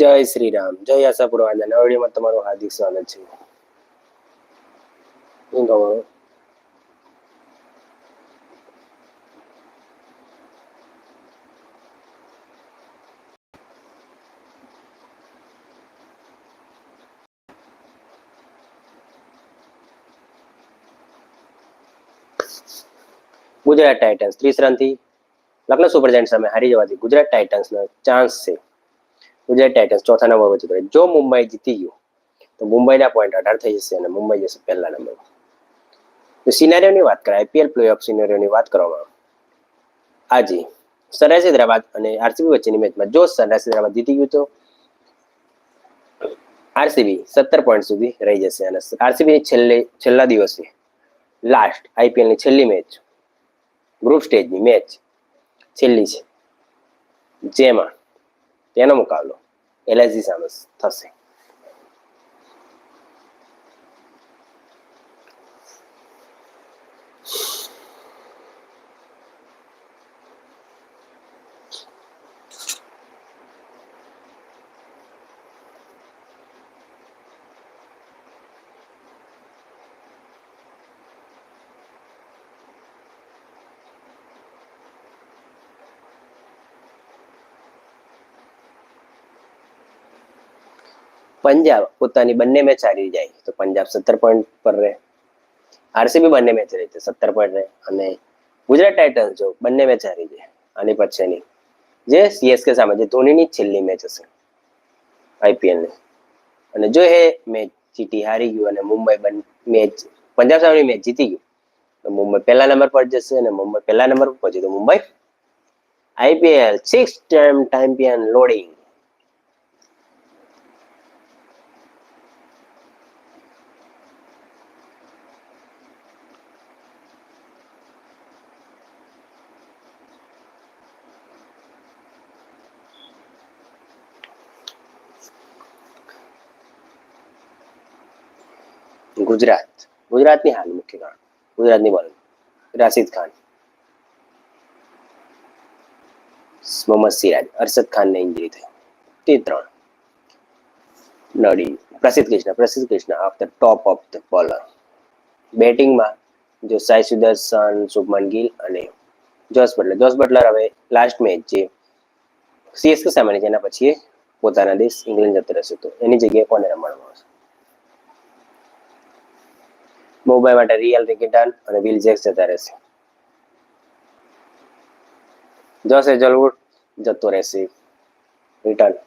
જય શ્રી રામ જય આશાપુર નવા વિડીયોમાં તમારું હાર્દિક સ્વાગત છે. ગુજરાત ટાઇટન્સ ત્રીસ રનથી લખનૌ સુપર સામે હારી જવાથી ગુજરાત ટાઇટન્સનો ચાન્સ છે. ગુજરાત ટાઇટન્સ ચોથા નંબર પર જતું જો મુંબઈ જીતી ગયું, તો મુંબઈના પોઈન્ટ અઢાર થઈ જશે અને મુંબઈ જશે પહેલા નંબર તો સિનારીઓની વાત કરાય આઈપીએલ પ્લે ઓફ સિનારીઓની વાત કરવામાં આજે સનરાઈઝ હૈદરાબાદ અને આરસીબી વચ્ચેની મેચમાં જો સનરાઈઝ હૈદરાબાદ જીતી ગયું તો આરસીબી સત્તર પોઈન્ટ સુધી રહી જશે અને આરસીબી છેલ્લે, છેલ્લા દિવસે લાસ્ટ આઈપીએલની છેલ્લી મેચ ગ્રુપ સ્ટેજની મેચ છેલ્લી છે. જેમાં તેનો મુકાબલો. એલઆઈસી સામે થશે. પંજાબ પોતાની બંને મેચ હારી જાય, તો પંજાબ સત્તર પોઈન્ટ પર રહે. આરસીબી બંને મેચ રહી છે સત્તર પોઈન્ટ રહે. અને ગુજરાત ટાઇટન્સ જો બંને મેચ હારી જાય, આની પછીની. જે સીએસકે સામે, જે ધોનીની છેલ્લી મેચ હશે આઈપીએલની. અને જો એ મેચ જીટી હારી ગયું અને મુંબઈ મેચ, પંજાબ સામેની મેચ જીતી ગયું, તો મુંબઈ પહેલા નંબર પર જશે અને મુંબઈ પહેલા નંબર પર પહોંચે, તો Mumbai IPL six time champion loading. Gujarat ગુજરાતની હાલ મુખ્ય કારણ ગુજરાતની બોલિંગ રાશિદ ખાન મોહમ્મદ સિરાજ અરશદ ખાનને ઇન્જરી થઈ તે ત્રણ નડી Prasidh Krishna Prasidh Krishna of the top of the bowler બેટિંગમાં જો સાઈ સુદર્શન શુભમન ગિલ અને જોસ બટલર જોસ બટલર હવે લાસ્ટ મેચ જે સીએસકે સામેની જેના પછી એ પોતાના દેશ ઇંગ્લેન્ડ જતો રહેશે તો એની જગ્યાએ કોને રમવામાં આવશે મુંબઈ માટે રિયલ રિકિટન અને વિલ જેક્સ જતા રહેશે જોસ એજલવુડ જતો રહેશે રિટર્ન